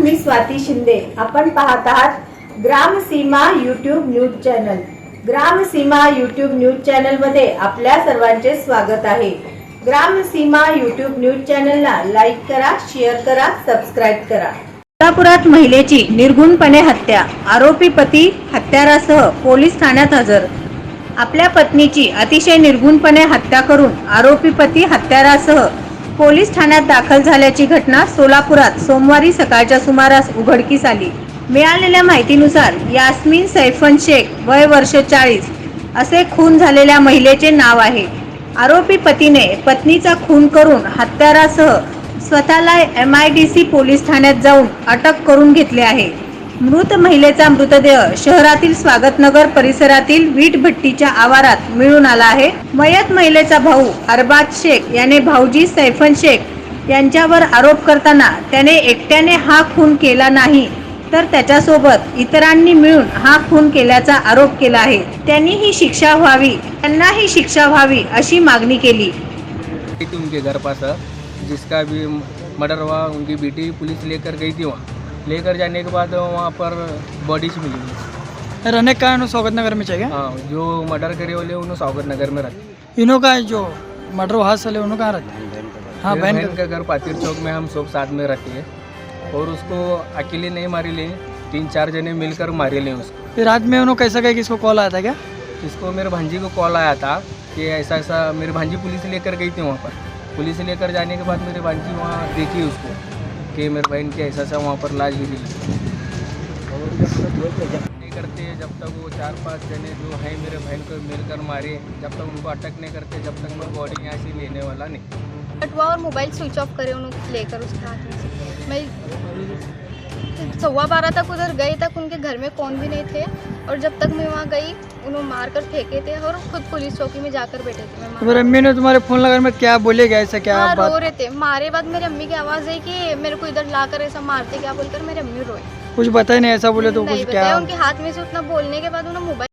मी स्वाती शिंदे. आपण पाहत आहात Gram Seema YouTube news channel. Gram Seema YouTube news चॅनलमध्ये आपल्या सर्वांचे स्वागत आहे. ग्राम सीमा युट्यूब न्यूज चॅनलला लाईक करा शेअर करा सबस्क्राईब करा. सोलापुरात महिलेची निर्गुणपणे हत्या. आरोपी पती हत्यारासह पोलीस ठाण्यात हजर. आपल्या पत्नीची अतिशय निर्गुणपणे हत्या करून आरोपी पती हत्यारासह पोलीस ठाण्यात दाखल झाल्याची घटना सोलापुरात सोमवारी सकाळच्या सुमारास उघडकीस आली. मिळालेल्या माहितीनुसार यास्मिन सैफन शेख वय वर्ष चाळीस असे खून झालेल्या महिलेचे नाव आहे. आरोपी पतीने पत्नीचा खून करून हत्यारासह स्वतःला M I D C police ठाण्यात जाऊन अटक करून घेतले आहे. मृत महिलेचा मृतदेह शहरातील स्वागतनगर परिसरातील वीट भट्टीच्या आवारात मिळून आला आहे. मयत महिलेचा भाऊ अरबाज शेख याने भाऊजी सैफन शेख यांच्यावर आरोप करताना त्याने एकट्याने हा खून केला नाही तर त्याच्यासोबत इतरांनी मिळून हा खून केल्याचा आरोप केला आहे. त्यांनी ही शिक्षा व्हावी त्यांनाही शिक्षा व्हावी अशी मागणी केली. उनके घर पास जिसका भी मर्डर हुआ उनकी बेटी पुलिस लेकर गई थी वहाँ। लेकर जाने के बाद वहाँ पर बॉडीज मिली। रहने का है स्वागत नगर में चाहिए? हाँ जो मर्डर करे वाले उन्होंने स्वागत नगर में रहते इन्हों का जो मर्डर वहाँ से उन्हों कहाँ रहते हाँ बहन का घर पातिर चौक में हम सब साथ में रहते हैं और उसको अकेले नहीं मारे ले तीन चार जने मिलकर मारे लिए उसको। फिर रात में उन्होंने कैसा कहा किसको कॉल आया था क्या? इसको मेरे भांजी को कॉल आया था कि ऐसा ऐसा मेरी भांजी पुलिस लेकर गई थी वहाँ पर। पुलिस लेकर जाने के बाद मेरे भांजी वहाँ देखी उसको। कि मेरे बहन की ऐसा सा वहाँ पर लाज तक नहीं। करते जब तक वो चार पाँच जने जो हैं मेरे बहन को मिलकर मारे जब तक उनको अटक नहीं करते जब तक मैं बॉडी यहाँ से लेने वाला नहीं। कटवा और मोबाइल स्विच ऑफ़ करे उन्होंने लेकर उसके हाथ में मैं सवा बारह तक उधर गए तक उनके घर में कौन भी नहीं थे। और जब तक मैं वहाँ गई उन्होंने मार कर फेंके थे और खुद पुलिस चौकी में जाकर बैठे थे। मैं मेरे। अम्मी ने तुम्हारे फ़ोन लगा में क्या बोले गए ऐसा क्या हाँ रो रहे थे। मारे बाद मेरी अम्मी की आवाज़ है कि मेरे को इधर लाकर ऐसा मारते क्या बोलकर मेरी अम्मी रोए। कुछ बताया नहीं ऐसा बोले तो कुछ क्या? उनके हाथ में से उतना बोलने के बाद उन्होंने मोबाइल